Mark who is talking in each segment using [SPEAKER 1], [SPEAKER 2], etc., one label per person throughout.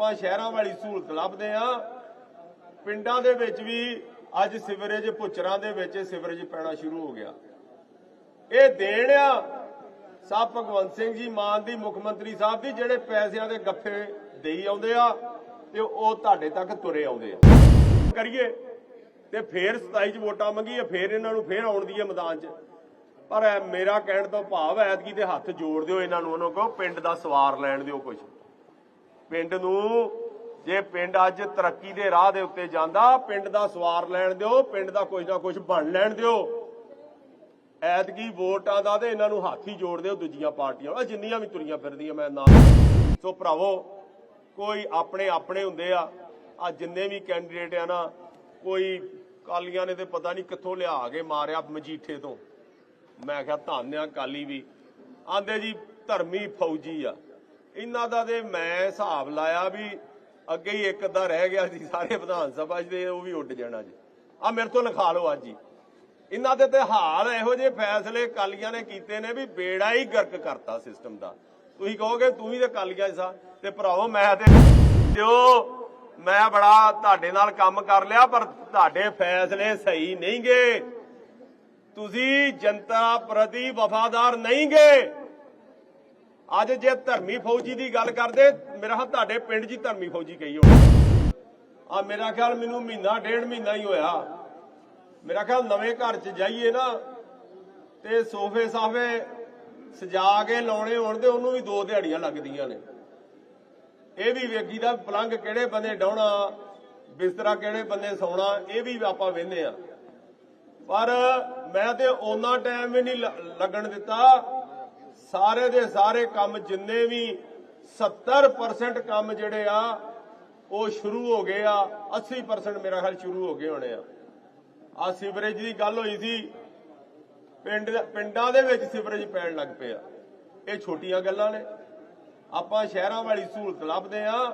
[SPEAKER 1] ਆਪਾਂ ਸ਼ਹਿਰਾਂ ਵਾਲੀ ਸਹੂਲਤ ਲੱਭਦੇ ਆ ਪਿੰਡਾਂ ਦੇ ਵਿੱਚ ਵੀ ਅੱਜ ਸਿਵਰੇਜ ਪੁੱਚਰਾਂ ਦੇ ਵਿੱਚ ਸਿਵਰੇਜ ਪੈਣਾ ਸ਼ੁਰੂ ਹੋ ਗਿਆ। ਇਹ ਦੇਣ ਆ ਸਾਹਿਬ ਭਗਵੰਤ ਸਿੰਘ ਜੀ ਮਾਨ ਦੀ, ਮੁੱਖ ਮੰਤਰੀ ਸਾਹਿਬ ਦੀ, ਜਿਹੜੇ ਪੈਸਿਆਂ ਦੇ ਗੱਫੇ ਦੇਈ ਆਉਂਦੇ ਆ ਤੇ ਉਹ ਤੁਹਾਡੇ ਤੱਕ ਤੁਰੇ ਆਉਂਦੇ ਆ। ਕਰੀਏ ਤੇ ਫੇਰ 27 ਚ ਵੋਟਾਂ ਮੰਗੀਏ, ਫੇਰ ਇਹਨਾਂ ਨੂੰ ਫੇਰ ਆਉਣ ਦੀ ਹੈ ਮੈਦਾਨ 'ਚ। ਪਰ ਮੇਰਾ ਕਹਿਣ ਤੋਂ ਭਾਵ ਹੈ, ਐਤਕੀ ਤੇ ਹੱਥ ਜੋੜ ਦਿਓ ਇਹਨਾਂ ਨੂੰ, ਉਹਨੂੰ ਕਹੋ ਪਿੰਡ ਦਾ ਸਵਾਰ ਲੈਣ ਦਿਓ ਕੁਝ ਪਿੰਡ ਨੂੰ। ਜੇ ਪਿੰਡ ਅੱਜ ਤਰੱਕੀ ਦੇ ਰਾਹ ਦੇ ਉੱਤੇ ਜਾਂਦਾ, ਪਿੰਡ ਦਾ ਸਵਾਰ ਲੈਣ ਦਿਓ, ਪਿੰਡ ਦਾ ਕੁਝ ਨਾ ਕੁਝ ਬਣ ਲੈਣ ਦਿਓ। ਐਤਕੀ ਵੋਟਾਂ ਦਾ ਤੇ ਇਹਨਾਂ ਨੂੰ ਹੱਥ ਹੀ ਜੋੜ ਦਿਓ ਦੂਜੀਆਂ ਪਾਰਟੀਆਂ। ਨਾਲ ਜਿੰਨੀਆਂ ਵੀ ਤੁਰੀਆਂ ਫਿਰਦੀਆਂ ਮੈਂ ਨਾਲ ਸੋ ਭਰਾਵੋ, ਕੋਈ ਆਪਣੇ ਆਪਣੇ ਹੁੰਦੇ ਆ। ਆ ਜਿੰਨੇ ਵੀ ਕੈਂਡੀਡੇਟ ਆ ਨਾ, ਕੋਈ ਕਾਲੀਆਂ ਨੇ ਤੇ ਪਤਾ ਨਹੀਂ ਕਿੱਥੋਂ ਲਿਆ ਕੇ ਮਾਰਿਆ ਮਜੀਠੇ ਤੋਂ। ਮੈਂ ਕਿਹਾ ਧੰਨ ਆ ਕਾਲੀ ਵੀ। ਆਂਦੇ ਜੀ ਧਰਮੀ ਫੌਜੀ ਆ। ਇਹਨਾਂ ਦਾ ਤੇ ਮੈਂ ਹਿਸਾਬ ਲਾਇਆ ਵੀ ਅੱਗੇ ਹੀ ਇੱਕ ਅੱਧਾ ਰਹਿ ਗਿਆ ਜੀ, ਸਾਰੇ ਵਿਧਾਨ ਸਭਾ 'ਚ ਉਹ ਵੀ ਉੱਡ ਜਾਣਾ ਜੀ। ਆ ਮੇਰੇ ਤੋਂ ਲਿਖਾ ਲਓ ਅੱਜ ਹੀ। ਇਹਨਾਂ ਦੇ ਤੇ ਹਾਲ ਇਹੋ ਜਿਹੇ ਫੈਸਲੇ ਕਾਲੀਆਂ ਨੇ ਕੀਤੇ ਨੇ ਵੀ ਬੇੜਾ ਹੀ ਗਰਕ ਕਰਤਾ ਸਿਸਟਮ ਦਾ। ਤੁਸੀਂ ਕਹੋਗੇ, ਤੂੰ ਵੀ ਤੇ ਕਾਲੀਆਂ ਸਾ ਤੇ ਭਰਾਓ ਮੈਂ ਤੇ ਦਿਓ ਮੈਂ ਬੜਾ ਤੁਹਾਡੇ ਨਾਲ ਕੰਮ ਕਰ ਲਿਆ, ਪਰ ਤੁਹਾਡੇ ਫੈਸਲੇ ਸਹੀ ਨਹੀਂਗੇ। ਤੁਸੀਂ ਜਨਤਾ ਪ੍ਰਤੀ ਵਫਾਦਾਰ ਨਹੀਂਗੇ। ਅੱਜ ਜੇ ਧਰਮੀ ਫੌਜੀ ਦੀ ਗੱਲ ਕਰਦੇ, ਮੇਰਾ ਹੱਥ ਤੁਹਾਡੇ ਪਿੰਡ 'ਚ ਧਰਮੀ ਫੌਜੀ ਕਹੀ ਹੋਣੀ ਆ ਮੇਰਾ ਖਿਆਲ ਮੈਨੂੰ ਮਹੀਨਾ, ਡੇਢ ਮਹੀਨਾ ਹੀ ਹੋਇਆ। ਮੇਰਾ ਖਿਆਲ ਨਵੇਂ ਘਰ 'ਚ ਜਾਈਏ ਨਾ, ਤੇ ਸੋਫੇ ਸਾਫੇ ਸਜਾ ਕੇ ਲਾਉਣੇ ਹੋਣ ਤੇ ਉਹਨੂੰ ਵੀ ਦੋ ਦਿਹਾੜੀਆਂ ਲੱਗਦੀਆਂ ਨੇ। ਇਹ ਵੀ ਵੇਖੀਦਾ ਪਲੰਗ ਕਿਹੜੇ ਬੰਦੇ ਡਾਉਣਾ, ਬਿਸਤਰਾ ਕਿਹੜੇ ਬੰਦੇ ਸੌਣਾ, ਇਹ ਵੀ ਆਪਾਂ ਵੇਖਦੇ ਆ ਪਰ ਮੈਂ ਤੇ ਉਹਨਾਂ ਟਾਈਮ ਵੀ ਨਹੀਂ ਲੱਗਣ ਦਿੱਤਾ। ਸਾਰੇ ਦੇ ਸਾਰੇ ਕੰਮ ਜਿੰਨੇ ਵੀ 70% ਕੰਮ ਜਿਹੜੇ ਆ, ਉਹ ਸ਼ੁਰੂ ਹੋ ਗਏ ਆ 80% ਮੇਰਾ ਖਿਆਲ ਸ਼ੁਰੂ ਹੋ ਗਏ ਹੋਣੇ ਆ। ਆ ਸੀਵਰੇਜ ਦੀ ਗੱਲ ਹੋਈ ਸੀ, ਪਿੰਡ ਪਿੰਡਾਂ ਦੇ ਵਿੱਚ ਸੀਵਰੇਜ ਪੈਣ ਲੱਗ ਪਿਆ ਇਹ ਛੋਟੀਆਂ ਗੱਲਾਂ ਨੇ। ਆਪਾਂ ਸ਼ਹਿਰਾਂ ਵਾਲੀ ਸਹੂਲਤ ਲੱਭਦੇ ਆ।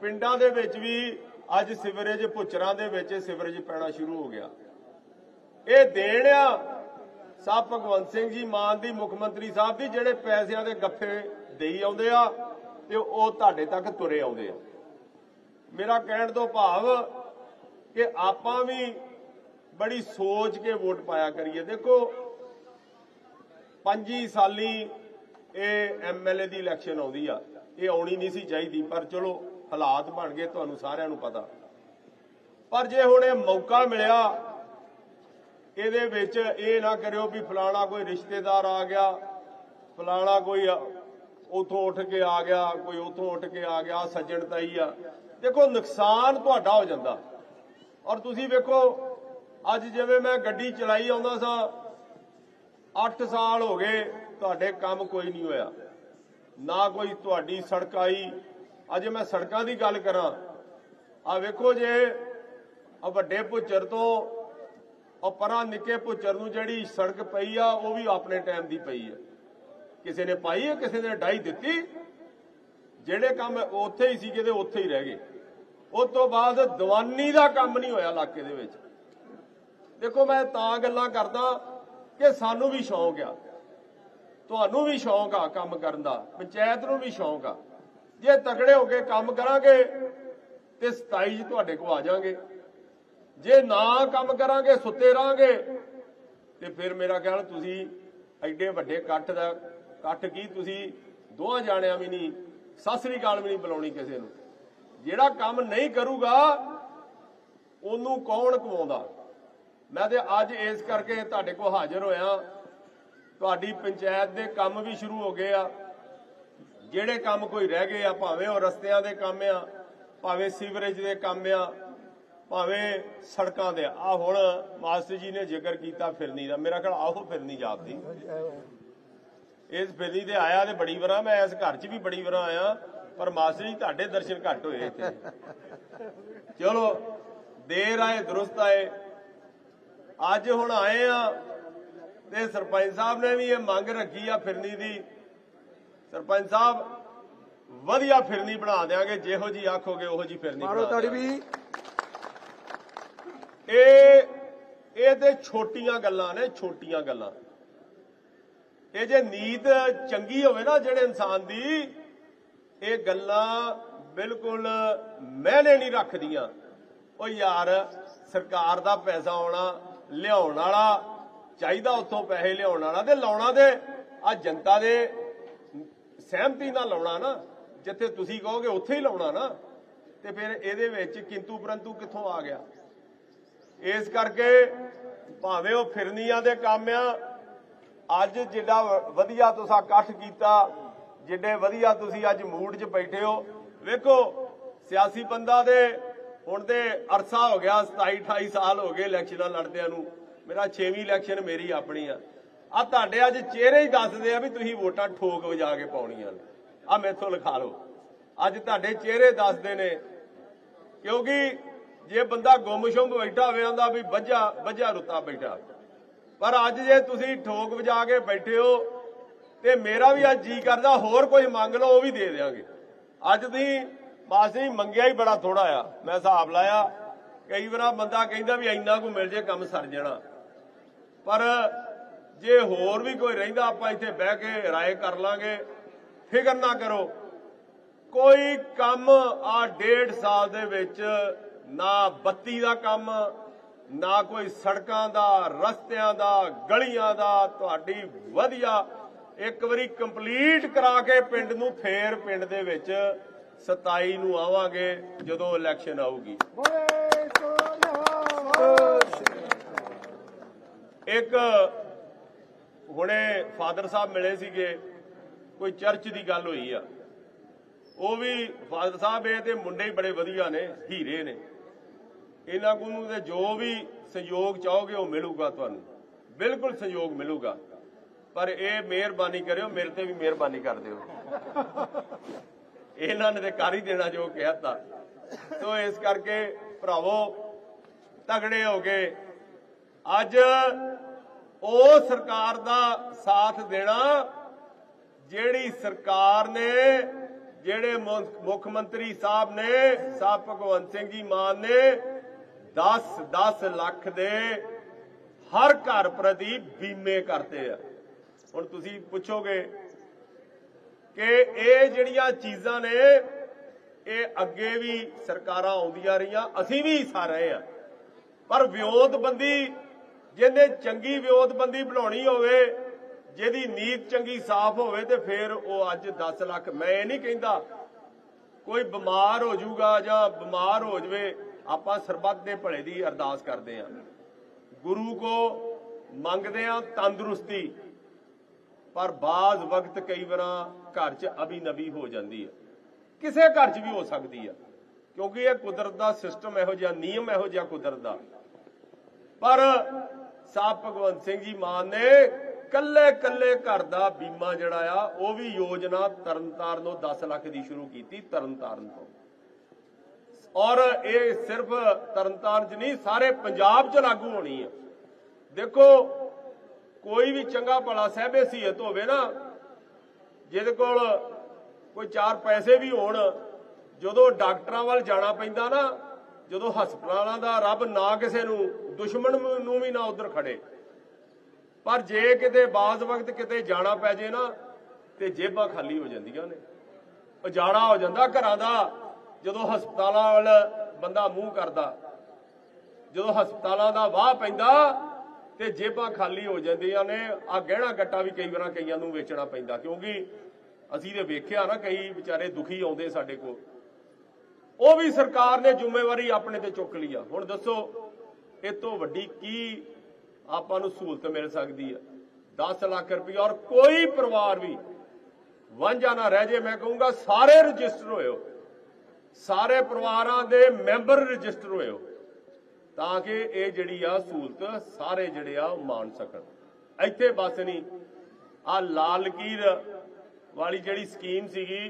[SPEAKER 1] ਪਿੰਡਾਂ ਦੇ ਵਿੱਚ ਵੀ ਅੱਜ ਸੀਵਰੇਜ ਪੁੱਚਰਾਂ ਦੇ ਵਿੱਚ ਸੀਵਰੇਜ ਪੈਣਾ ਸ਼ੁਰੂ ਹੋ ਗਿਆ। ਇਹ ਦੇਣ ਆ ਸਾਹਿਬ ਭਗਵੰਤ ਸਿੰਘ ਜੀ, ਮਾਨ ਦੀ, ਮੁੱਖ ਮੰਤਰੀ ਸਾਹਿਬ ਦੀ, ਜਿਹੜੇ ਪੈਸਿਆਂ ਦੇ ਗੱਫੇ ਦੇਈ ਆਉਂਦੇ ਆ ਤੇ ਉਹ ਤੁਹਾਡੇ ਤੱਕ ਤੁਰੇ ਆਉਂਦੇ ਆ। ਮੇਰਾ ਕਹਿਣ ਤੋਂ ਭਾਵ ਕਿ ਆਪਾਂ ਵੀ ਬੜੀ ਸੋਚ ਕੇ ਵੋਟ ਪਾਇਆ ਕਰੀਏ। ਦੇਖੋ, ਪੰਜੀ ਸਾਲੀ ਇਹ ਐਮਐਲਏ ਦੀ ਇਲੈਕਸ਼ਨ ਆਉਂਦੀ ਆ। ਇਹ ਆਉਣੀ ਨਹੀਂ ਸੀ ਚਾਹੀਦੀ, ਪਰ ਚਲੋ ਹਾਲਾਤ ਬਣ ਗਏ, ਤੁਹਾਨੂੰ ਸਾਰਿਆਂ ਨੂੰ ਪਤਾ। ਪਰ ਜੇ ਹੁਣ ਇਹ ਮੌਕਾ ਮਿਲਿਆ ਇਹਦੇ ਵਿੱਚ ਇਹ ਨਾ ਕਰਿਓ ਵੀ ਫਲਾਣਾ ਕੋਈ ਰਿਸ਼ਤੇਦਾਰ ਆ ਗਿਆ, ਫਲਾਣਾ ਕੋਈ ਉਥੋਂ ਉੱਠ ਕੇ ਆ ਗਿਆ, ਕੋਈ ਉਥੋਂ ਉੱਠ ਕੇ ਆ ਗਿਆ ਸੱਜਣ ਤਾਈ ਆ। ਦੇਖੋ, ਨੁਕਸਾਨ ਤੁਹਾਡਾ ਹੋ ਜਾਂਦਾ। ਔਰ ਤੁਸੀਂ ਵੇਖੋ, ਅੱਜ ਜਿਵੇਂ ਮੈਂ ਗੱਡੀ ਚਲਾਈ ਆਉਂਦਾ ਸਾਂ 8 ਸਾਲ ਹੋ ਗਏ ਤੁਹਾਡੇ ਕੰਮ ਕੋਈ ਨਹੀਂ ਹੋਇਆ। ਨਾ ਕੋਈ ਤੁਹਾਡੀ ਸੜਕ ਆਈ। ਅਜੇ ਮੈਂ ਸੜਕਾਂ ਦੀ ਗੱਲ ਕਰਾਂ। ਆ ਵੇਖੋ ਜੇ ਆ ਵੱਡੇ ਪੁੱਚਰ ਤੋਂ ਉਹ ਪਰਾਂ ਨਿੱਕੇ ਪੁੱਚਰ ਨੂੰ ਜਿਹੜੀ ਸੜਕ ਪਈ ਆ, ਉਹ ਵੀ ਆਪਣੇ ਟਾਈਮ ਦੀ ਪਈ ਆ। ਕਿਸੇ ਨੇ ਪਾਈ ਹੈ ਕਿਸੇ ਨੇ ਡਾਈ ਦਿੱਤੀ। ਜਿਹੜੇ ਕੰਮ ਉੱਥੇ ਹੀ ਸੀਗੇ ਤੇ ਉੱਥੇ ਹੀ ਰਹਿ ਗਏ। ਉਸ ਤੋਂ ਬਾਅਦ ਦੀਵਾਨੀ ਦਾ ਕੰਮ ਨਹੀਂ ਹੋਇਆ ਇਲਾਕੇ ਦੇ ਵਿੱਚ। ਦੇਖੋ, ਮੈਂ ਤਾਂ ਗੱਲਾਂ ਕਰਦਾ ਕਿ ਸਾਨੂੰ ਵੀ ਸ਼ੌਂਕ ਆ। ਤੁਹਾਨੂੰ ਵੀ ਸ਼ੌਂਕ ਆ ਕੰਮ ਕਰਨ ਦਾ। ਪੰਚਾਇਤ ਨੂੰ ਵੀ ਸ਼ੌਂਕ ਆ। ਜੇ ਤਕੜੇ ਹੋ ਕੇ ਕੰਮ ਕਰਾਂਗੇ, ਤੇ 27 ਚ ਤੁਹਾਡੇ ਕੋਲ ਆ ਜਾਾਂਗੇ। ਜੇ ਨਾ ਕੰਮ ਕਰਾਂਗੇ, ਸੁੱਤੇ ਰਾਂਗੇ ਤੇ ਫਿਰ ਮੇਰਾ ਖਿਆਲ ਤੁਸੀਂ ਐਡੇ ਵੱਡੇ ਇਕੱਠ ਦਾ ਇਕੱਠ ਕੀ? ਤੁਸੀਂ ਦੋਹਾਂ ਜਾਣਿਆਂ ਵੀ ਨਹੀਂ, ਸਤਿ ਸ੍ਰੀ ਅਕਾਲ ਵੀ ਨਹੀਂ ਬੁਲਾਉਣੀ ਕਿਸੇ ਨੂੰ। ਜਿਹੜਾ ਕੰਮ ਨਹੀਂ ਕਰੂਗਾ, ਉਹਨੂੰ ਕੌਣ ਕਮਾਉਂਦਾ? ਮੈਂ ਤੇ ਅੱਜ ਇਸ ਕਰਕੇ ਤੁਹਾਡੇ ਕੋਲ ਹਾਜ਼ਰ ਹੋਇਆ। ਤੁਹਾਡੀ ਪੰਚਾਇਤ ਦੇ ਕੰਮ ਵੀ ਸ਼ੁਰੂ ਹੋ ਗਏ ਆ। ਜਿਹੜੇ ਕੰਮ ਕੋਈ ਰਹਿ ਗਏ ਆ, ਭਾਵੇਂ ਉਹ ਰਸਤਿਆਂ ਦੇ ਕੰਮ ਆ, ਭਾਵੇਂ ਸੀਵਰੇਜ ਦੇ ਕੰਮ ਆ ਭਾਵੇਂ ਸੜਕਾਂ ਦੇ ਆ। ਹੁਣ ਮਾਸਟਰ ਜੀ ਨੇ ਜ਼ਿਕਰ ਕੀਤਾ ਫਿਰਨੀ ਦਾ। ਮੇਰਾ ਖਿਆਲ ਆਹੋ ਫਿਰਨੀ ਜਾਪਦੀ ਇਸ ਫਿਰਨੀ ਤੇ ਆਇਆ ਤੇ ਬੜੀ ਵਾਰਾਂ ਮੈਂ ਇਸ ਘਰ 'ਚ ਵੀ ਬੜੀ ਵਾਰਾਂ ਆਇਆ ਪਰ ਮਾਸਟਰ ਜੀ ਤੁਹਾਡੇ ਦਰਸ਼ਨ ਘੱਟ ਹੋਏ ਇੱਥੇ। ਚਲੋ ਦੇਰ ਆਏ ਦਰੁਸਤ ਆਏ। ਅੱਜ ਹੁਣ ਆਏ ਆ ਤੇ ਸਰਪੰਚ ਸਾਹਿਬ ਨੇ ਵੀ ਇਹ ਮੰਗ ਰੱਖੀ ਆ ਫਿਰਨੀ ਦੀ। ਸਰਪੰਚ ਸਾਹਿਬ ਵਧੀਆ ਫਿਰਨੀ ਬਣਾ ਦੇਾਂਗੇ ਜਿਹੋ ਜੀ ਆਖੋਗੇ ਉਹੋ ਜੀ ਫਿਰਨੀ
[SPEAKER 2] ਮਾਰੋ ਤਾੜੀ। ਵੀ।
[SPEAKER 1] ਇਹ ਇਹ ਤੇ ਛੋਟੀਆਂ ਗੱਲਾਂ ਨੇ, ਛੋਟੀਆਂ ਗੱਲਾਂ। ਇਹ ਜੇ ਨੀਤ ਚੰਗੀ ਹੋਵੇ ਨਾ ਜਿਹੜੇ ਇਨਸਾਨ ਦੀ, ਇਹ ਗੱਲਾਂ ਬਿਲਕੁਲ ਮਹਿਲੇ ਨਹੀਂ ਰੱਖਦੀਆਂ। ਉਹ ਯਾਰ, ਸਰਕਾਰ ਦਾ ਪੈਸਾ ਆਉਣਾ, ਲਿਆਉਣ ਵਾਲਾ ਚਾਹੀਦਾ ਉੱਥੋਂ ਪੈਸੇ ਲਿਆਉਣ ਵਾਲਾ ਤੇ ਲਾਉਣਾ ਤੇ, ਆ ਜਨਤਾ ਦੇ ਸਹਿਮਤੀ ਨਾਲ ਲਾਉਣਾ ਨਾ, ਜਿੱਥੇ ਤੁਸੀਂ ਕਹੋਗੇ ਉੱਥੇ ਹੀ ਲਾਉਣਾ ਨਾ। ਤੇ ਫਿਰ ਇਹਦੇ ਵਿੱਚ ਕਿੰਤੂ ਪਰੰਤੂ ਕਿੱਥੋਂ ਆ ਗਿਆ? ਇਸ ਕਰਕੇ ਭਾਵੇਂ ਉਹ ਫਿਰਨੀਆਂ ਦੇ ਕੰਮ ਆ, ਅੱਜ ਜਿੱਡਾ ਵਧੀਆ ਤੁਸੀਂ ਇਕੱਠ ਕੀਤਾ, ਜਿੱਡੇ ਵਧੀਆ ਤੁਸੀਂ ਅੱਜ ਮੂਡ 'ਚ ਬੈਠੇ ਹੋ। ਵੇਖੋ, ਸਿਆਸੀ ਬੰਦਾ ਦੇ ਹੁਣ ਤੇ ਅਰਸਾ ਹੋ ਗਿਆ 27 28 ਸਾਲ ਹੋ ਗਏ ਇਲੈਕਸ਼ਨਾਂ ਲੜਦਿਆਂ ਨੂੰ। ਮੇਰਾ 6ਵੀਂ ਇਲੈਕਸ਼ਨ ਮੇਰੀ ਆਪਣੀ ਆ। ਆ ਤੁਹਾਡੇ ਅੱਜ ਚਿਹਰੇ ਹੀ ਦੱਸਦੇ ਆ ਵੀ ਤੁਸੀਂ ਵੋਟਾਂ ਠੋਕ ਵਜਾ ਕੇ ਪਾਉਣੀਆਂ ਨੇ। ਆ ਮੈਥੋਂ ਲਿਖਾ ਲਓ। ਅੱਜ ਤੁਹਾਡੇ ਚਿਹਰੇ ਦੱਸਦੇ ਨੇ, ਕਿਉਂਕਿ ਜੇ ਬੰਦਾ ਗੁੰਮਸ਼ੁੰਮ ਬੈਠਾ ਹੋਵੇ, ਆਂਦਾ ਵੀ ਵੱਜਾ ਵੱਜਾ ਰੁੱਤਾ ਬੈਠਾ। ਪਰ ਅੱਜ ਜੇ ਤੁਸੀਂ ਠੋਕ ਵਜਾ ਕੇ ਬੈਠੇ ਹੋ, ਤੇ ਮੇਰਾ ਵੀ ਅੱਜ ਜੀ ਕਰਦਾ, ਹੋਰ ਕੋਈ ਮੰਗ ਲਓ, ਉਹ ਵੀ ਦੇ ਦੇਵਾਂਗੇ ਅੱਜ ਤੁਸੀਂ ਬਸ ਮੰਗਿਆ ਹੀ ਬੜਾ ਥੋੜਾ ਆ। ਮੈਂ ਹਿਸਾਬ ਲਾਇਆ, ਕਈ ਵਾਰ ਬੰਦਾ ਕਹਿੰਦਾ ਵੀ ਇੰਨਾ ਕੁ ਮਿਲ ਜੇ, ਕੰਮ ਸਰ ਜਾਣਾ। ਪਰ ਜੇ ਹੋਰ ਵੀ ਕੋਈ ਰਹਿੰਦਾ, ਆਪਾਂ ਇੱਥੇ ਬਹਿ ਕੇ ਰਾਏ ਕਰ ਲਾਂਗੇ। ਫਿਕਰ ਨਾ ਕਰੋ। ਕੋਈ ਕੰਮ ਆ ਡੇਢ ਸਾਲ ਦੇ ਵਿੱਚ ਨਾ ਬੱਤੀ ਦਾ ਕੰਮ, ਨਾ ਕੋਈ ਸੜਕਾਂ ਦਾ, ਰਸਤਿਆਂ ਦਾ, ਗਲੀਆਂ ਦਾ। ਤੁਹਾਡੀ ਵਧੀਆ ਇੱਕ ਵਾਰੀ ਕੰਪਲੀਟ ਕਰਾ ਕੇ ਪਿੰਡ ਨੂੰ ਫੇਰ ਪਿੰਡ ਦੇ ਵਿੱਚ 27 ਨੂੰ ਆਵਾਂਗੇ ਜਦੋਂ ਇਲੈਕਸ਼ਨ ਆਊਗੀ। ਇੱਕ ਹੁਣੇ ਫਾਦਰ ਸਾਹਿਬ ਮਿਲੇ ਸੀਗੇ, ਕੋਈ ਚਰਚ ਦੀ ਗੱਲ ਹੋਈ ਆ। ਉਹ ਵੀ ਫਾਦਰ ਸਾਹਿਬ, ਇਹ ਤੇ ਮੁੰਡੇ ਹੀ ਬੜੇ ਵਧੀਆ ਨੇ, ਹੀਰੇ ਨੇ। ਇਹਨਾਂ ਕੋਲ ਨੂੰ ਤੇ ਜੋ ਵੀ ਸਹਿਯੋਗ ਚਾਹੋਗੇ ਉਹ ਮਿਲੂਗਾ ਤੁਹਾਨੂੰ। ਬਿਲਕੁਲ ਸਹਿਯੋਗ ਮਿਲੂਗਾ। ਪਰ ਇਹ ਮਿਹਰਬਾਨੀ ਕਰਿਓ, ਮੇਰੇ ਤੇ ਵੀ ਮਿਹਰਬਾਨੀ ਕਰ ਦਿਓ। ਇਹਨਾਂ ਨੇ ਤੇ ਕਰ ਹੀ ਦੇਣਾ ਜੋ ਕਹਿਤਾ। ਸੋ ਇਸ ਕਰਕੇ ਭਰਾਵੋ, ਤਗੜੇ ਹੋ ਗਏ ਅੱਜ ਉਹ ਸਰਕਾਰ ਦਾ ਸਾਥ ਦੇਣਾ, ਜਿਹੜੀ ਸਰਕਾਰ ਨੇ, ਜਿਹੜੇ ਮੁੱਖ ਮੰਤਰੀ ਸਾਹਿਬ ਨੇ, ਸਾਹਿਬ ਭਗਵੰਤ ਸਿੰਘ ਜੀ ਮਾਨ ਨੇ 10 10 ਲੱਖ ਦੇ ਹਰ ਘਰ ਪ੍ਰਤੀ ਬੀਮੇ ਕਰਤੇ ਆ। ਹੁਣ ਤੁਸੀਂ ਪੁੱਛੋਗੇ ਕਿ ਇਹ ਜਿਹੜੀਆਂ ਚੀਜ਼ਾਂ ਨੇ, ਇਹ ਅੱਗੇ ਵੀ ਸਰਕਾਰਾਂ ਆਉਂਦੀਆਂ ਰਹੀਆਂ, ਅਸੀਂ ਵੀ ਹਿੱਸਾ ਰਹੇ ਆ। ਪਰ ਵਿਉਂਤਬੰਦੀ, ਜਿਹਨੇ ਚੰਗੀ ਵਿਉਂਤਬੰਦੀ ਬਣਾਉਣੀ ਹੋਵੇ, ਜਿਹਦੀ ਨੀਤ ਚੰਗੀ ਸਾਫ਼ ਹੋਵੇ ਤੇ ਫਿਰ ਉਹ ਅੱਜ 10 ਲੱਖ, ਮੈਂ ਇਹ ਨਹੀਂ ਕਹਿੰਦਾ, ਕੋਈ ਬਿਮਾਰ ਹੋ ਜਾਊਗਾ ਜਾਂ ਬਿਮਾਰ ਹੋ ਜਵੇ ਆਪਾਂ ਸਰਬੱਤ ਦੇ ਭਲੇ ਦੀ ਅਰਦਾਸ ਕਰਦੇ ਆ ਗੁਰੂ ਕੋ ਮੰਗਦੇ ਆ ਤੰਦਰੁਸਤੀ, ਪਰ ਬਾਜ਼ ਵਕਤ ਕਈ ਵਾਰਾਂ ਘਰ 'ਚ ਅਭੀ ਨਬੀ ਹੋ ਜਾਂਦੀ ਹੈ। ਕਿਸੇ ਘਰ 'ਚ ਵੀ ਹੋ ਸਕਦੀ ਹੈ, ਕਿਉਂਕਿ ਇਹ ਕੁਦਰਤ ਦਾ ਸਿਸਟਮ ਇਹੋ ਜਿਹਾ, ਨਿਯਮ ਇਹੋ ਜਿਹਾ ਕੁਦਰਤ ਦਾ। ਪਰ ਸਾਹਿਬ ਭਗਵੰਤ ਸਿੰਘ ਜੀ ਮਾਨ ਨੇ ਕੱਲੇ ਕੱਲੇ ਘਰ ਦਾ ਬੀਮਾ ਜਿਹੜਾ ਆ, ਉਹ ਵੀ ਯੋਜਨਾ ਤਰਨਤਾਰਨ ਤੋਂ 10 ਲੱਖ ਦੀ ਸ਼ੁਰੂ ਕੀਤੀ, ਤਰਨਤਾਰਨ ਤੋਂ। ਔਰ ਇਹ ਸਿਰਫ ਤਰਨਤਾਰਨ 'ਚ ਨਹੀਂ, ਸਾਰੇ ਪੰਜਾਬ 'ਚ ਲਾਗੂ ਹੋਣੀ ਹੈ। ਦੇਖੋ, ਕੋਈ ਵੀ ਚੰਗਾ ਭਲਾ ਸਹਿਬੇ ਸੀਹਤ ਹੋਵੇ ਨਾ, ਜਿਹਦੇ ਕੋਲ ਕੋਈ ਚਾਰ ਪੈਸੇ ਵੀ ਹੋਣ, ਜਦੋਂ ਡਾਕਟਰਾਂ ਵੱਲ ਜਾਣਾ ਪੈਂਦਾ ਨਾ, ਜਦੋਂ ਹਸਪਤਾਲਾਂ ਦਾ ਰੱਬ ਨਾ ਕਿਸੇ ਨੂੰ, ਦੁਸ਼ਮਣ ਨੂੰ ਵੀ ਨਾ ਉਧਰ ਖੜੇ। ਪਰ ਜੇ ਕਿਤੇ ਬਾਜ਼ ਵਕਤ ਕਿਤੇ ਜਾਣਾ ਪੈ ਜੇ ਨਾ, ਤੇ ਜੇਬਾਂ ਖਾਲੀ ਹੋ ਜਾਂਦੀਆਂ ਨੇ। ਉਜਾੜਾ ਹੋ ਜਾਂਦਾ ਘਰਾਂ ਦਾ। ਜਦੋਂ ਹਸਪਤਾਲਾਂ ਵੱਲ ਬੰਦਾ ਮੂੰਹ ਕਰਦਾ, ਜਦੋਂ ਹਸਪਤਾਲਾਂ ਦਾ ਵਾਹ ਪੈਂਦਾ ਤੇ ਜੇਬਾਂ ਖਾਲੀ ਹੋ ਜਾਂਦੀਆਂ ਨੇ ਆ ਗਹਿਣਾ ਗੱਟਾ ਵੀ ਕਈ ਵਾਰਾਂ ਕਈਆਂ ਨੂੰ ਵੇਚਣਾ ਪੈਂਦਾ, ਕਿਉਂਕਿ ਅਸੀਂ ਤੇ ਵੇਖਿਆ ਨਾ ਕਈ ਵਿਚਾਰੇ ਦੁਖੀ ਆਉਂਦੇ ਸਾਡੇ ਕੋਲ। ਉਹ ਵੀ ਸਰਕਾਰ ਨੇ ਜ਼ਿੰਮੇਵਾਰੀ ਆਪਣੇ ਤੇ ਚੁੱਕ ਲਈ ਆ। ਹੁਣ ਦੱਸੋ, ਇਹ ਤੋਂ ਵੱਡੀ ਕੀ ਆਪਾਂ ਨੂੰ ਸਹੂਲਤ ਮਿਲ ਸਕਦੀ ਆ? 10 ਲੱਖ ਰੁਪਏ ਔਰ ਕੋਈ ਪਰਿਵਾਰ ਵੀ ਵਾਂਝਾ ਨਾ ਰਹਿ ਜੇ, ਮੈਂ ਕਹੂੰਗਾ ਸਾਰੇ ਰਜਿਸਟਰ ਹੋਇਓ। ਸਾਰੇ ਪਰਿਵਾਰਾਂ ਦੇ ਮੈਂਬਰ ਰਜਿਸਟਰ ਹੋਇਓ ਤਾਂ ਕਿ ਇਹ ਜਿਹੜੀ ਆ ਸਹੂਲਤ ਸਾਰੇ ਜਿਹੜੇ ਆ ਉਹ ਮਾਣ ਸਕਣ। ਇੱਥੇ ਬਸ ਨਹੀਂ ਆ ਲਾਲ ਲਕੀਰ ਵਾਲੀ ਜਿਹੜੀ ਸਕੀਮ ਸੀਗੀ,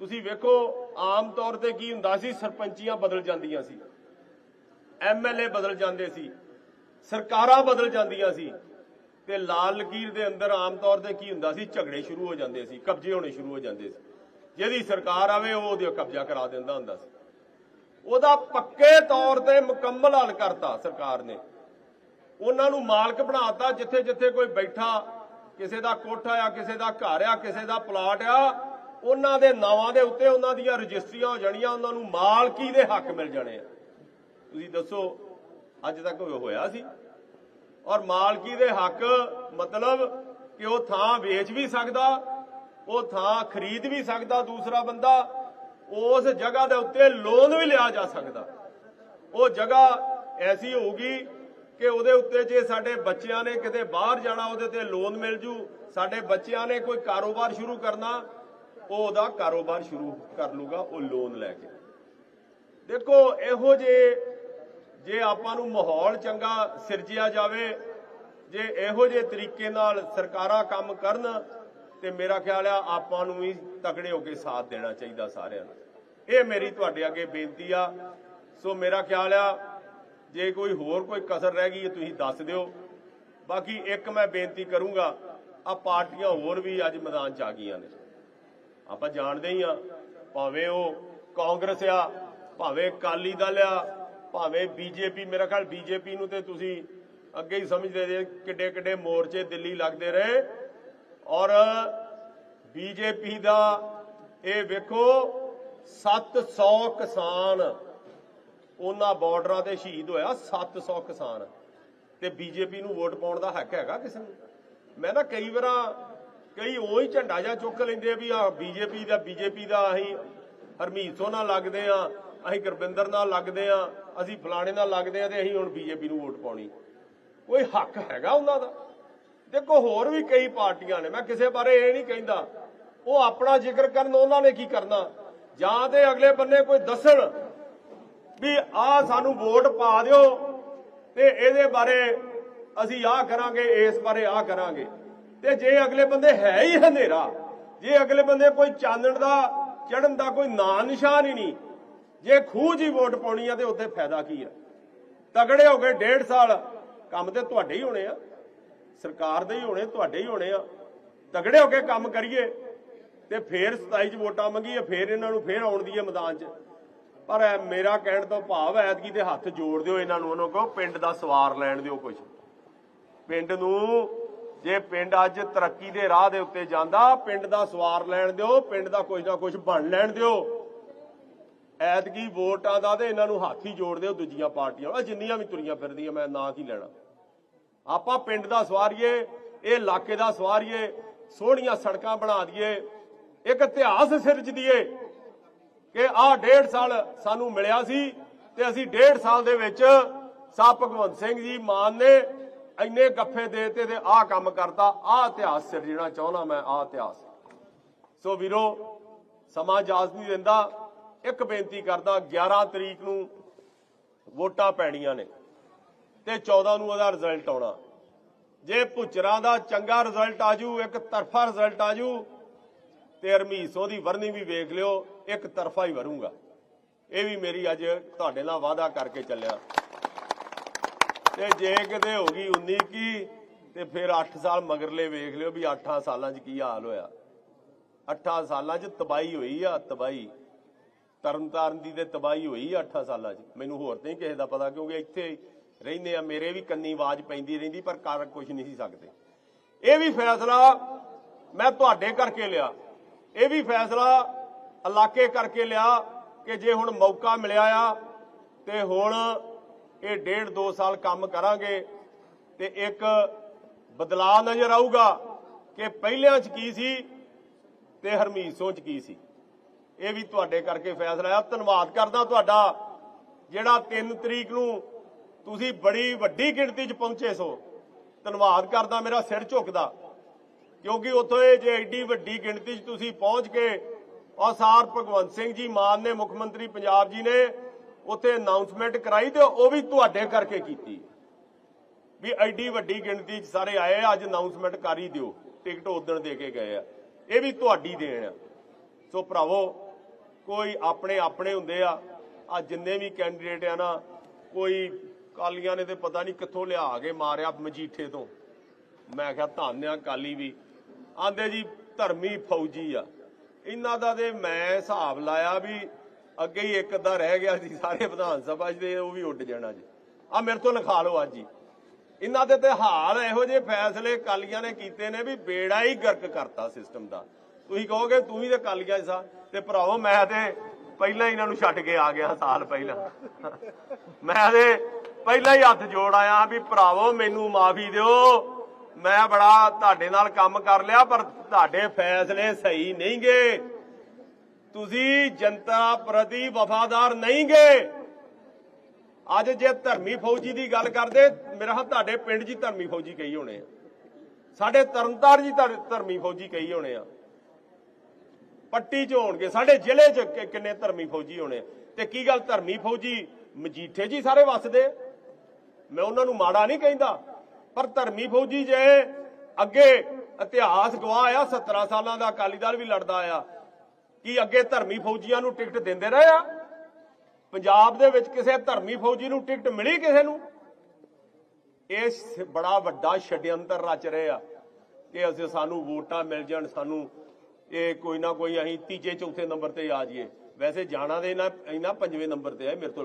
[SPEAKER 1] ਤੁਸੀਂ ਵੇਖੋ, ਆਮ ਤੌਰ ਤੇ ਕੀ ਹੁੰਦਾ ਸੀ, ਸਰਪੰਚੀਆਂ ਬਦਲ ਜਾਂਦੀਆਂ ਸੀ। ਐਮਐਲਏ ਬਦਲ ਜਾਂਦੇ ਸੀ, ਸਰਕਾਰਾਂ ਬਦਲ ਜਾਂਦੀਆਂ ਸੀ, ਤੇ ਲਾਲ ਲਕੀਰ ਦੇ ਅੰਦਰ ਆਮ ਤੌਰ ਤੇ ਕੀ ਹੁੰਦਾ ਸੀ, ਝਗੜੇ ਸ਼ੁਰੂ ਹੋ ਜਾਂਦੇ ਸੀ, ਕਬਜ਼ੇ ਹੋਣੇ ਸ਼ੁਰੂ ਹੋ ਜਾਂਦੇ ਸੀ। ਜਿਹਦੀ ਸਰਕਾਰ ਆਵੇ, ਉਹ ਉਹਦੇ ਕਬਜ਼ਾ ਕਰਾ ਦਿੰਦਾ ਹੁੰਦਾ ਸੀ। ਉਹਦਾ ਪੱਕੇ ਤੌਰ ਤੇ ਮੁਕੰਮਲ ਹੱਲ ਕਰਤਾ ਸਰਕਾਰ ਨੇ। ਉਹਨਾਂ ਨੂੰ ਮਾਲਕ ਬਣਾਤਾ ਜਿੱਥੇ ਜਿੱਥੇ ਕੋਈ ਬੈਠਾ, ਕਿਸੇ ਦਾ ਕੋਠਾ ਆ, ਕਿਸੇ ਦਾ ਘਰ ਆ, ਕਿਸੇ ਦਾ ਪਲਾਟ ਆ, ਉਹਨਾਂ ਦੇ ਨਾਵਾਂ ਦੇ ਉੱਤੇ ਉਹਨਾਂ ਦੀਆਂ ਰਜਿਸਟਰੀਆਂ ਹੋ ਜਾਣੀਆਂ, ਉਹਨਾਂ ਨੂੰ ਮਾਲਕੀ ਦੇ ਹੱਕ ਮਿਲ ਜਾਣੇ ਆ। ਤੁਸੀਂ ਦੱਸੋ, ਅੱਜ ਤੱਕ ਹੋਇਆ ਸੀ? ਔਰ ਮਾਲਕੀ ਦੇ ਹੱਕ ਮਤਲਬ ਕਿ ਉਹ ਥਾਂ ਵੇਚ ਵੀ ਸਕਦਾ ਉਹ ਥਾਂ ਖਰੀਦ ਵੀ ਸਕਦਾ ਦੂਸਰਾ ਬੰਦਾ, ਉਸ ਜਗ੍ਹਾ ਦੇ ਉੱਤੇ ਲੋਨ ਵੀ ਲਿਆ ਜਾ ਸਕਦਾ। ਉਹ ਜਗ੍ਹਾ ਐਸੀ ਹੋਊਗੀ ਕਿ ਉਹਦੇ ਉੱਤੇ ਜੇ ਸਾਡੇ ਬੱਚਿਆਂ ਨੇ ਕਿਤੇ ਬਾਹਰ ਜਾਣਾ, ਉਹਦੇ ਤੇ ਲੋਨ ਮਿਲ ਜੂ। ਸਾਡੇ ਬੱਚਿਆਂ ਨੇ ਕੋਈ ਕਾਰੋਬਾਰ ਸ਼ੁਰੂ ਕਰਨਾ, ਉਹ ਉਹਦਾ ਕਾਰੋਬਾਰ ਸ਼ੁਰੂ ਕਰ ਲੂਗਾ, ਉਹ ਲੋਨ ਲੈ ਕੇ। ਦੇਖੋ, ਇਹੋ ਜੇ ਜੇ ਆਪਾਂ ਨੂੰ ਮਾਹੌਲ ਚੰਗਾ ਸਿਰਜਿਆ ਜਾਵੇ, ਜੇ ਇਹੋ ਜੇ ਤਰੀਕੇ ਨਾਲ ਸਰਕਾਰਾਂ ਕੰਮ ਕਰਨ ਤੇ ਮੇਰਾ ਖਿਆਲ ਆ ਆਪਾਂ ਨੂੰ ਵੀ ਤਕੜੇ ਹੋ ਕੇ ਸਾਥ ਦੇਣਾ ਚਾਹੀਦਾ ਸਾਰਿਆਂ ਨੂੰ। ਇਹ ਮੇਰੀ ਤੁਹਾਡੇ ਅੱਗੇ ਬੇਨਤੀ ਆ। ਸੋ ਮੇਰਾ ਖਿਆਲ ਆ, ਜੇ ਕੋਈ ਹੋਰ ਕੋਈ ਕਸਰ ਰਹਿ ਗਈ ਤੁਸੀਂ ਦੱਸ ਦਿਓ। ਬਾਕੀ ਇੱਕ ਮੈਂ ਬੇਨਤੀ ਕਰੂੰਗਾ, ਆ ਪਾਰਟੀਆਂ ਹੋਰ ਵੀ ਅੱਜ ਮੈਦਾਨ 'ਚ ਆ ਗਈਆਂ ਨੇ। ਆਪਾਂ ਜਾਣਦੇ ਹੀ ਆ, ਭਾਵੇਂ ਉਹ ਕਾਂਗਰਸ ਆ, ਭਾਵੇਂ ਅਕਾਲੀ ਦਲ ਆ, ਭਾਵੇਂ ਬੀਜੇਪੀ, ਮੇਰਾ ਖਿਆਲ ਬੀਜੇਪੀ ਨੂੰ ਤੇ ਤੁਸੀਂ ਅੱਗੇ ਹੀ ਸਮਝਦੇ ਜੇ ਕਿੱਡੇ ਕਿੱਡੇ ਮੋਰਚੇ ਦਿੱਲੀ ਲੱਗਦੇ ਰਹੇ। ਔਰ ਬੀਜੇਪੀ ਦਾ ਇਹ ਵੇਖੋ 700 ਕਿਸਾਨ ਉਹਨਾਂ ਬਾਰਡਰਾਂ ਤੇ ਸ਼ਹੀਦ ਹੋਇਆ 700 ਕਿਸਾਨ। ਤੇ ਬੀਜੇਪੀ ਨੂੰ ਵੋਟ ਪਾਉਣ ਦਾ ਹੱਕ ਹੈਗਾ ਕਿਸੇ ਨੂੰ? ਮੈਂ ਨਾ ਕਈ ਵਾਰਾਂ, ਕਈ ਉਹੀ ਝੰਡਾ ਜਾਂ ਚੁੱਕ ਲੈਂਦੇ ਆ ਵੀ ਆ ਬੀਜੇਪੀ ਦਾ ਬੀਜੇਪੀ ਦਾ ਅਸੀਂ ਹਰਮੀਤ ਸੋ ਨਾਲ ਲੱਗਦੇ ਆ, ਅਸੀਂ ਗੁਰਵਿੰਦਰ ਨਾਲ ਲੱਗਦੇ ਆ, ਅਸੀਂ ਫਲਾਣੇ ਨਾਲ ਲੱਗਦੇ ਆ ਤੇ ਅਸੀਂ ਹੁਣ ਬੀਜੇਪੀ ਨੂੰ ਵੋਟ ਪਾਉਣੀ। ਕੋਈ ਹੱਕ ਹੈਗਾ ਉਹਨਾਂ ਦਾ? ਦੇਖੋ, ਹੋਰ ਵੀ ਕਈ ਪਾਰਟੀਆਂ ਨੇ, ਮੈਂ ਕਿਸੇ ਬਾਰੇ ਇਹ ਨਹੀਂ ਕਹਿੰਦਾ। ਉਹ ਆਪਣਾ ਜ਼ਿਕਰ ਕਰਨ, ਉਹਨਾਂ ਨੇ ਕੀ ਕਰਨਾ? ਜਾਂ ਤੇ ਅਗਲੇ ਬੰਨੇ ਕੋਈ ਦੱਸਣ ਵੀ ਆ ਸਾਨੂੰ ਵੋਟ ਪਾ ਦਿਓ ਤੇ ਇਹਦੇ ਬਾਰੇ ਅਸੀਂ ਆਹ ਕਰਾਂਗੇ, ਇਸ ਬਾਰੇ ਆਹ ਕਰਾਂਗੇ। ਤੇ ਜੇ ਅਗਲੇ ਬੰਦੇ ਹੈ ਹੀ ਹਨੇਰਾ, ਜੇ ਅਗਲੇ ਬੰਦੇ ਕੋਈ ਚਾਨਣ ਦਾ ਚੜਨ ਦਾ ਕੋਈ ਨਾਂ ਨਿਸ਼ਾਨ ਹੀ ਨਹੀਂ, ਜੇ ਖੂਹ ਜੀ ਵੋਟ ਪਾਉਣੀ ਆ ਤੇ ਉੱਥੇ ਫਾਇਦਾ ਕੀ ਆ? ਤਗੜੇ ਹੋ ਗਏ ਡੇਢ ਸਾਲ ਕੰਮ ਤੇ ਤੁਹਾਡੇ ਹੀ ਹੋਣੇ ਆ। ਸਰਕਾਰ ਦੇ ਹੀ ਹੋਣੇ, ਤੁਹਾਡੇ ਹੀ ਹੋਣੇ ਆ। ਤਗੜੇ ਹੋ ਕੇ ਕੰਮ ਕਰੀਏ ਤੇ ਫੇਰ 27 ਚ ਵੋਟਾਂ ਮੰਗੀਏ, ਫੇਰ ਇਹਨਾਂ ਨੂੰ ਫੇਰ ਆਉਣ ਦੀ ਮੈਦਾਨ 'ਚ। ਪਰ ਮੇਰਾ ਕਹਿਣ ਤੋਂ ਭਾਵ ਹੈ, ਐਤਕੀ ਤੇ ਹੱਥ ਜੋੜ ਦਿਓ ਇਹਨਾਂ ਨੂੰ, ਉਹਨੂੰ ਕਹੋ ਪਿੰਡ ਦਾ ਸਵਾਰ ਲੈਣ ਦਿਓ ਕੁਝ ਪਿੰਡ ਨੂੰ, ਜੇ ਪਿੰਡ ਅੱਜ ਤਰੱਕੀ ਦੇ ਰਾਹ ਦੇ ਉੱਤੇ ਜਾਂਦਾ, ਪਿੰਡ ਦਾ ਸਵਾਰ ਲੈਣ ਦਿਓ, ਪਿੰਡ ਦਾ ਕੁਝ ਨਾ ਕੁਝ ਬਣ ਲੈਣ ਦਿਓ। ਐਤਕੀ ਵੋਟਾਂ ਦਾ ਤੇ ਇਹਨਾਂ ਨੂੰ ਹੱਥ ਹੀ ਜੋੜ ਦਿਓ, ਦੂਜੀਆਂ ਪਾਰਟੀਆਂ ਨਾਲ ਜਿੰਨੀਆਂ ਵੀ ਤੁਰੀਆਂ ਫਿਰਦੀਆਂ, ਮੈਂ ਨਾਂ ਕੀ ਲੈਣਾ। ਆਪਾਂ ਪਿੰਡ ਦਾ ਸਵਾਰੀਏ, ਇਹ ਇਲਾਕੇ ਦਾ ਸਵਾਰੀਏ, ਸੋਹਣੀਆਂ ਸੜਕਾਂ ਬਣਾ ਦਈਏ, ਇੱਕ ਇਤਿਹਾਸ ਸਿਰਜ ਦਈਏ ਕਿ ਆਹ ਡੇਢ ਸਾਲ ਸਾਨੂੰ ਮਿਲਿਆ ਸੀ ਤੇ ਅਸੀਂ ਡੇਢ ਸਾਲ ਦੇ ਵਿੱਚ ਸਾਹਿਬ ਭਗਵੰਤ ਸਿੰਘ ਜੀ ਮਾਨ ਨੇ ਇੰਨੇ ਗੱਫੇ ਦੇਤੇ ਤੇ ਆਹ ਕੰਮ ਕਰਤਾ, ਆਹ ਇਤਿਹਾਸ ਸਿਰਜਣਾ ਚਾਹੁੰਦਾ ਮੈਂ, ਆਹ ਇਤਿਹਾਸ। ਸੋ ਵੀਰੋ, ਸਮਾਂ ਇਜਾਜ਼ਤ ਨਹੀਂ ਦਿੰਦਾ, ਇੱਕ ਬੇਨਤੀ ਕਰਦਾ 11 ਤਰੀਕ ਨੂੰ ਵੋਟਾਂ ਪੈਣੀਆਂ ਨੇ। ਤੇ 14 ਨੂੰ ਉਹਦਾ ਰਿਜ਼ਲਟ ਆਉਣਾ। ਜੇ ਭੁੱਚਰਾਂ ਦਾ ਚੰਗਾ ਰਿਜ਼ਲਟ ਆਜੂ ਇੱਕ ਤਰਫਾ ਰਿਜ਼ਲਟ ਆਜੂ ਤੇ ਹਰਮੀਤ ਸੋਹ ਦੀ ਵਰਨੀ ਵੀ ਵੇਖ ਲਿਓ, ਇੱਕ ਤਰਫਾ ਹੀ ਵਰੂੰਗਾ। ਇਹ ਵੀ ਮੇਰੀ ਅੱਜ ਤੁਹਾਡੇ ਨਾਲ ਵਾਅਦਾ ਕਰਕੇ ਚੱਲਿਆ। ਤੇ ਜੇ ਕਿਤੇ ਹੋ ਗਈ 19 ਕੀ, ਤੇ ਫਿਰ 8 ਸਾਲ ਮਗਰਲੇ ਵੇਖ ਲਿਓ ਵੀ 8 ਸਾਲਾਂ 'ਚ ਕੀ ਹਾਲ ਹੋਇਆ। 8 ਸਾਲਾਂ 'ਚ ਤਬਾਈ ਹੋਈ ਆ ਤਬਾਈ ਤਰਨਤਾਰਨ ਦੀ ਤੇ ਤਬਾਈ ਹੋਈ ਆ 8 ਸਾਲਾਂ 'ਚ। ਮੈਨੂੰ ਹੋਰ ਤੇ ਨਹੀਂ ਕਿਸੇ ਦਾ ਪਤਾ, ਕਿਉਂਕਿ ਇੱਥੇ ਰਹਿੰਦੇ ਆ, ਮੇਰੇ ਵੀ ਕੰਨੀ ਆਵਾਜ਼ ਪੈਂਦੀ ਰਹਿੰਦੀ, ਪਰ ਕਰ ਕੁਝ ਨਹੀਂ ਸੀ ਸਕਦੇ। ਇਹ ਵੀ ਫੈਸਲਾ ਮੈਂ ਤੁਹਾਡੇ ਕਰਕੇ ਲਿਆ। ਇਹ ਵੀ ਫੈਸਲਾ ਇਲਾਕੇ ਕਰਕੇ ਲਿਆ ਕਿ ਜੇ ਹੁਣ ਮੌਕਾ ਮਿਲਿਆ ਆ, ਤੇ ਹੁਣ ਇਹ ਡੇਢ ਦੋ ਸਾਲ ਕੰਮ ਕਰਾਂਗੇ, ਤੇ ਇੱਕ ਬਦਲਾਅ ਨਜ਼ਰ ਆਊਗਾ ਕਿ ਪਹਿਲਿਆਂ 'ਚ ਕੀ ਸੀ ਤੇ ਹਰਮੀਤ ਸੋਹ 'ਚ ਕੀ ਸੀ। ਇਹ ਵੀ ਤੁਹਾਡੇ ਕਰਕੇ ਫੈਸਲਾ ਆ। ਧੰਨਵਾਦ ਕਰਦਾ ਤੁਹਾਡਾ, ਜਿਹੜਾ 3 ਤਰੀਕ ਨੂੰ ਤੁਸੀਂ ਬੜੀ ਵੱਡੀ ਗਿਣਤੀ 'ਚ ਪਹੁੰਚੇ ਸੋ। ਧੰਨਵਾਦ ਕਰਦਾ ਮੇਰਾ ਸਿਰ ਝੁਕਦਾ। ਕਿਉਂਕਿ ਉੱਥੋਂ ਇਹ ਜੇ ਐਡੀ ਵੱਡੀ ਗਿਣਤੀ 'ਚ ਤੁਸੀਂ ਪਹੁੰਚ ਕੇ ਔਰ ਸਾਰ ਭਗਵੰਤ ਸਿੰਘ ਜੀ ਮਾਨ ਨੇ ਮੁੱਖ ਮੰਤਰੀ ਪੰਜਾਬ ਜੀ ਨੇ ਉੱਥੇ ਅਨਾਉਂਸਮੈਂਟ ਕਰਾਈ ਤੇ ਉਹ ਵੀ ਤੁਹਾਡੇ ਕਰਕੇ ਕੀਤੀ। ਵੀ ਐਡੀ ਵੱਡੀ ਗਿਣਤੀ 'ਚ ਸਾਰੇ ਆਏ ਆ, ਅੱਜ ਅਨਾਉਂਸਮੈਂਟ ਕਰ ਹੀ ਦਿਓ। ਟਿਕਟ ਉਦਣ ਦੇ ਕੇ ਗਏ ਆ। ਇਹ ਵੀ ਤੁਹਾਡੀ ਦੇਣ ਆ। ਸੋ ਭਰਾਵੋ ਕੋਈ ਆਪਣੇ ਆਪਣੇ ਹੁੰਦੇ ਆ। ਆ ਜਿੰਨੇ ਵੀ ਕੈਂਡੀਡੇਟ ਆ ਨਾ ਕੋਈ ਕਾਲੀਆਂ ਨੇ ਤੇ ਪਤਾ ਨਹੀਂ ਕਿੱਥੋਂ ਲਿਆ ਕੇ ਮਾਰਿਆ ਮਜੀਠੇ ਤੋਂ। ਮੈਂ ਕਿਹਾ ਧੰਨ ਆ ਕਾਲੀ ਵੀ। ਆਂਦੇ ਜੀ ਧਰਮੀ ਫੌਜੀ ਆ। ਇਹਨਾਂ ਦਾ ਤੇ ਮੈਂ ਹਿਸਾਬ ਲਾਇਆ ਵੀ ਅੱਗੇ ਹੀ ਇੱਕ ਅੱਧਾ ਰਹਿ ਗਿਆ ਸੀ ਸਾਰੇ ਵਿਧਾਨ ਸਭਾ 'ਚ ਉਹ ਵੀ ਉੱਡ ਜਾਣਾ ਜੀ। ਆ ਮੇਰੇ ਤੋਂ ਲਿਖਾ ਲਓ ਅੱਜ ਹੀ। ਇਹਨਾਂ ਦੇ ਤੇ ਹਾਲ ਇਹੋ ਜਿਹੇ ਫੈਸਲੇ ਕਾਲੀਆਂ ਨੇ ਕੀਤੇ ਨੇ ਵੀ ਬੇੜਾ ਹੀ ਗਰਕ ਕਰਤਾ ਸਿਸਟਮ ਦਾ। ਤੁਸੀਂ ਕਹੋਗੇ ਤੂੰ ਵੀ ਤੇ ਕਾਲੀਆਂ ਸਾ ਤੇ ਭਰਾਓ ਮੈਂ ਤੇ ਪਹਿਲਾਂ ਇਹਨਾਂ ਨੂੰ ਛੱਡ ਕੇ ਆ ਗਿਆ ਸਾਲ ਪਹਿਲਾਂ। ਮੈਂ ਤੇ ਪਹਿਲਾਂ ਹੀ ਹੱਥ ਜੋੜ ਆਇਆ ਵੀ ਭਰਾਵੋ, ਮੈਨੂੰ ਮਾਫੀ ਦਿਓ। ਮੈਂ ਬੜਾ ਤੁਹਾਡੇ ਨਾਲ ਕੰਮ ਕਰ ਲਿਆ, ਪਰ ਤੁਹਾਡੇ ਫੈਸਲੇ ਸਹੀ ਨਹੀਂਗੇ। ਤੁਸੀਂ ਜਨਤਾ ਪ੍ਰਤੀ ਵਫਾਦਾਰ ਨਹੀਂਗੇ। ਅੱਜ ਜੇ ਧਰਮੀ ਫੌਜੀ ਦੀ ਗੱਲ ਕਰਦੇ, ਮੇਰਾ ਹੱਥ ਤੁਹਾਡੇ ਪਿੰਡ 'ਚ ਧਰਮੀ ਫੌਜੀ ਕਹੀ ਹੋਣੇ ਆ। ਸਾਡੇ ਤਰਨਤਾਰ ਜੀ ਧਰਮੀ ਫੌਜੀ ਕਹੀ ਹੋਣੇ ਆ। ਪੱਟੀ 'ਚ ਹੋਣਗੇ, ਸਾਡੇ ਜ਼ਿਲ੍ਹੇ 'ਚ ਕਿੰਨੇ ਧਰਮੀ ਫੌਜੀ ਹੋਣੇ ਤੇ ਕੀ ਗੱਲ ਧਰਮੀ ਫੌਜੀ, ਮਜੀਠੇ 'ਚ ਹੀ ਸਾਰੇ ਵੱਸਦੇ ਆ? ਮੈਂ ਉਹਨਾਂ ਨੂੰ ਮਾੜਾ ਨਹੀਂ ਕਹਿੰਦਾ, ਪਰ ਧਰਮੀ ਫੌਜੀ ਜੇ ਅੱਗੇ ਇਤਿਹਾਸ ਗਵਾਹ ਆ 17 ਸਾਲਾਂ ਦਾ ਅਕਾਲੀ ਦਲ ਵੀ ਲੜਦਾ ਆ, ਕੀ ਅੱਗੇ ਧਰਮੀ ਫੌਜੀਆਂ ਨੂੰ ਟਿਕਟ ਦਿੰਦੇ ਰਹੇ ਆ? ਪੰਜਾਬ ਦੇ ਵਿੱਚ ਕਿਸੇ ਧਰਮੀ ਫੌਜੀ ਨੂੰ ਟਿਕਟ ਮਿਲੀ ਕਿਸੇ ਨੂੰ? ਇਹ ਬੜਾ ਵੱਡਾ ਛਡਿਅੰਤਰ ਰਚ ਰਹੇ ਆ ਕਿ ਅਸੀਂ ਸਾਨੂੰ ਵੋਟਾਂ ਮਿਲ ਜਾਣ, ਸਾਨੂੰ ਇਹ ਕੋਈ ਨਾ ਕੋਈ ਅਸੀਂ ਤੀਜੇ, ਚੌਥੇ ਨੰਬਰ ਤੇ ਆ ਜਾਈਏ। ਵੈਸੇ ਜਾਣਾ ਦੇ ਇਹਨਾਂ ਇਹਨਾਂ ਪੰਜਵੇਂ ਨੰਬਰ ਤੇ ਆ ਮੇਰੇ ਤੋਂ